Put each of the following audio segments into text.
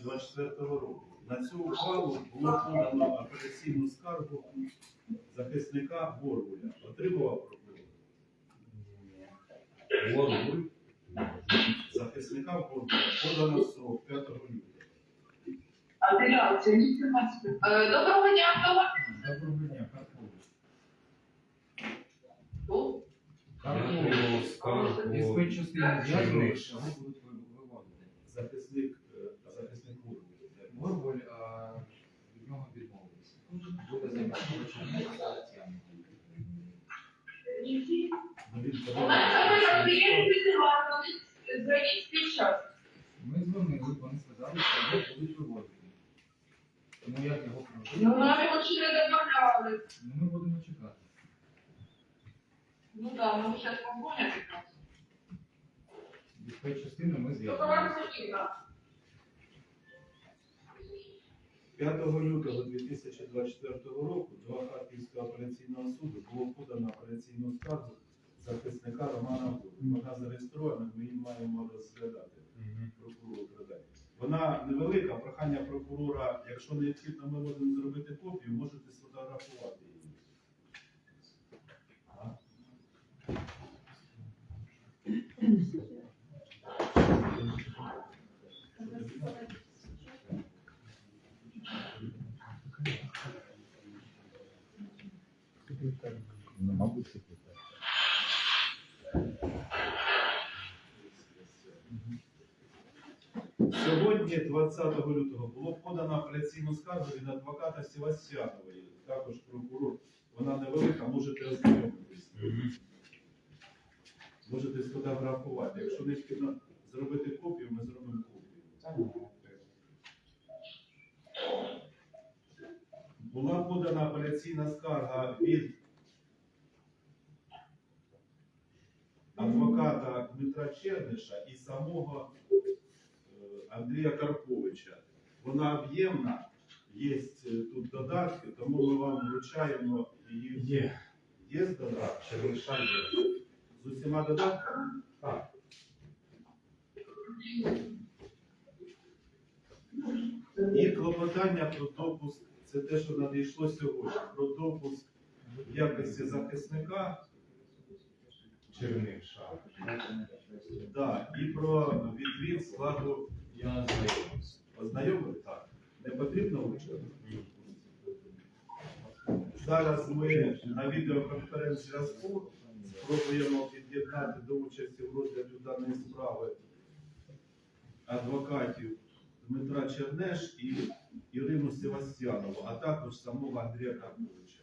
2024 року. На цю ухвалу було подано апеляційну скаргу захисника Горгуля. Отримував прокурор. Горгуль. Захисника Горгуля подано срок 5 лютого. Е, Доброго дня, хто Доброго дня, Карпович. ви? Яку скаргу Із спецчастини Черниш. зв'язуєш, а ви будуть виводити. Захисник, е, захисник Горгуля. Горболь, а від нього відмовилися. Буде займатися Тетяною. Ну, він У подав нас апеляційну зараз клієнт скаргу. відкривав, вони зверніть під час. Ми дзвонили, вони сказали, що його будуть виводити. Тому як його Ну, проводити? нам його ще не добавляли. Ну, ми будемо чекати. Ну да, ми зараз якраз. Від спецчастини ми вам потрібно. 5 лютого 2024 року до Харківського апеляційного суду було подано апеляційну скаргу захисника Романа Гуру. Вона зареєстрована, ми її маємо розглядати. Прокурору передати. Вона невелика, прохання прокурора, якщо необхідно, ми можемо зробити копію, можете сфотографувати її. Ну, мабуть, таке. Сьогодні, 20 лютого, було подано апеляційну скаргу від адвоката Севастьянової, також прокурор. Вона невелика, можете ознайомитись. Можете сфотографувати. Якщо необхідно зробити копію, ми зробимо копію. Була подана апеляційна скарга від адвоката Дмитра Черниша і самого е, Андрія Карповича. Вона об'ємна, є е, тут додатки, тому ми вам вручаємо її. Є. Є додатки? Черниша є. З усіма додатками? Так. І клопотання про допуск, це те, що надійшло сьогодні, про допуск в якості захисника Черниша. да, і про відвід складу Я знайомився. ознайомили. Так. Не потрібно вчити? Зараз ми на відеоконференц-зв'язку спробуємо під'єднати до участі в розгляді даної справи адвокатів Дмитра Чернеш і Ірину Севастьянову, а також самого Андрія Карповича.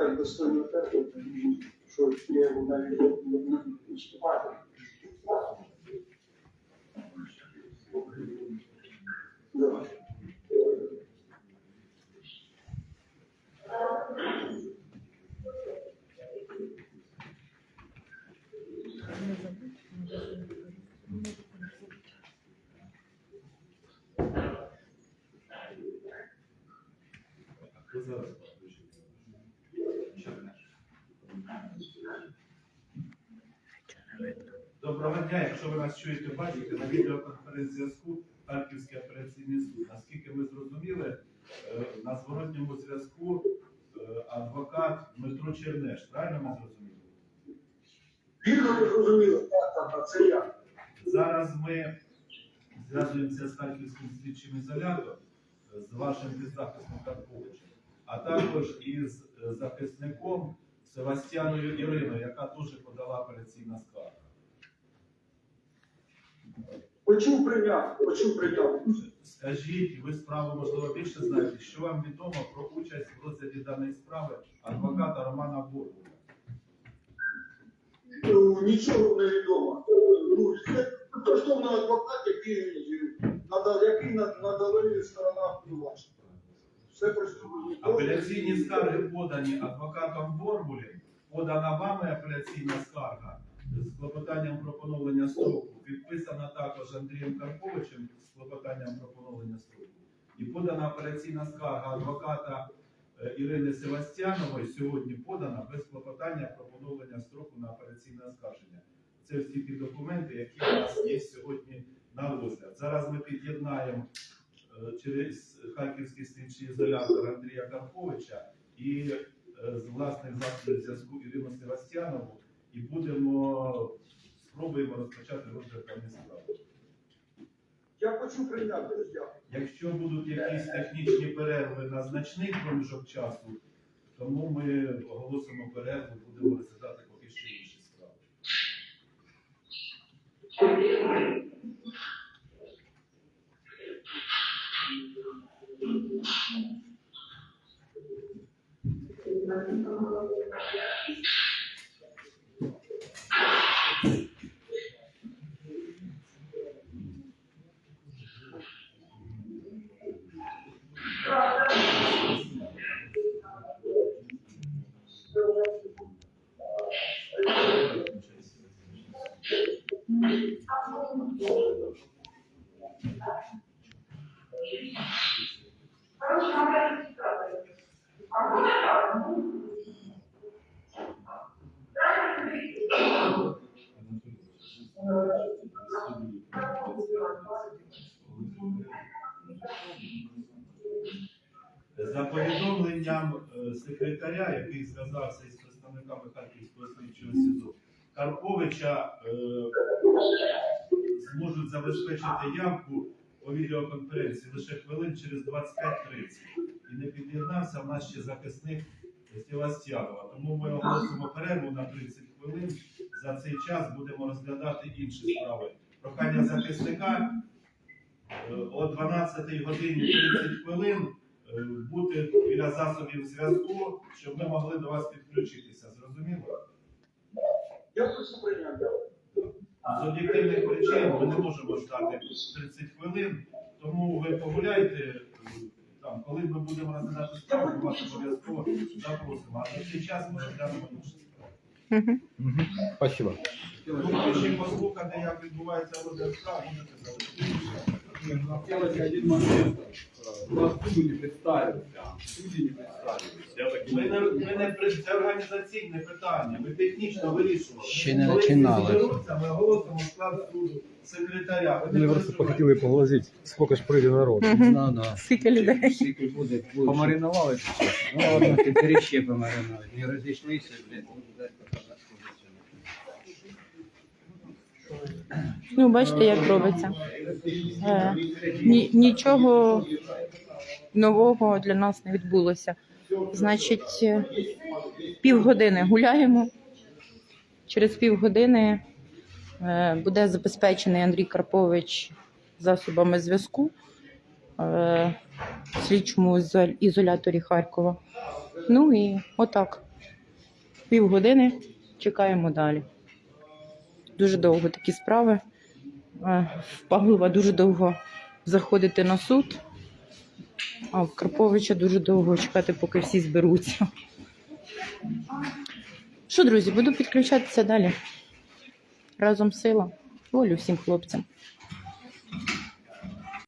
І він мене так достойно терпить, що я його навіть не вступати. Да. А хто видно. дня, якщо ви нас чуєте, бачите, на відеоконференц-зв'язку Харківський операційний суд. Наскільки ми зрозуміли, е, на зворотньому зв'язку е, адвокат Дмитро Чернеш. Правильно ми зрозуміли? Вірно ви зрозуміли, так, це я. Зараз ми зв'язуємося з Харківським слідчим ізолятором, з вашим підзахисним Карповичем, а також із е, захисником Севастьяною Іриною, яка теж подала апеляційна скарга. Почув прийняв, почув прийняв. Скажіть, ви справу можливо більше знаєте, що вам відомо про участь в розгляді даної справи адвоката Романа Бургуля? Ну, Нічого не відомо. Ну, це коштовний адвокат, який, який на- надали сторона обвинувачення. Все просто Апеляційні скарги подані адвокатом Борбулем, подана вами апеляційна скарга з клопотанням про поновлення строку, підписана також Андрієм Карповичем з клопотанням про поновлення строку. І подана апеляційна скарга адвоката е, Ірини Севастьянової сьогодні подана без клопотання про поновлення строку на апеляційне оскарження. Це всі ті документи, які у нас є сьогодні на розгляд. Зараз ми під'єднаємо е, через Харківський слідчий ізолятор Андрія Карповича і е, з власних засобів зв'язку Ірину Севастьянову і будемо спробуємо розпочати розгляд даної справи. Я хочу прийняти. Якщо будуть якісь технічні перерви на значний проміжок часу, тому ми оголосимо перерву, будемо розглядати поки що інші справи. За повідомленням е, секретаря, який зв'язався із представниками Харківського слідчого СІЗО, Карповича е, зможуть забезпечити явку по відеоконференції лише хвилин через 25-30. І не під'єднався в нас ще захисник Севастьянова. Тому ми оголосимо перерву на 30 хвилин. За цей час будемо розглядати інші справи. Прохання захисника е, о 12 годині 30 хвилин е, бути біля засобів зв'язку, щоб ми могли до вас підключитися. Зрозуміло? Я почув прийняв, дякую. З об'єктивних причин ми не можемо ждати 30 хвилин, тому ви погуляйте. Там, коли ми будемо розглядати справу, ми вас обов'язково запросимо. А на цей час ми розглянемо справу. Спасибо. Ну, ще послухати, як відбувається розгляд справ, можете залишитися. Хотелось один момент. У нас суду не представился. Судьи не представились. Я так Ми не, ми не при- це організаційне питання, ми технічно вирішували. Ще не Коли всі починали. зберуться, Ми оголосимо склад суду, секретаря. Ви Вони просто переживайте. хотіли поглазити, скільки ж прийде народу. Ну, да. Скільки людей? Скільки буде, помариновали. Ну, ладно, тепер ще помаринують. Не розійшлися, блядь, Ну, бачите, як робиться. Е, ні, нічого нового для нас не відбулося. Значить, е, півгодини гуляємо. Через півгодини е, буде забезпечений Андрій Карпович засобами зв'язку в слідчому ізо- ізоляторі Харкова. Ну і отак. Півгодини чекаємо далі. Дуже довго такі справи. Е, В Павлова дуже довго заходити на суд, а в Карповича дуже довго чекати, поки всі зберуться. Що, друзі, буду підключатися далі. Разом сила. Волю всім хлопцям.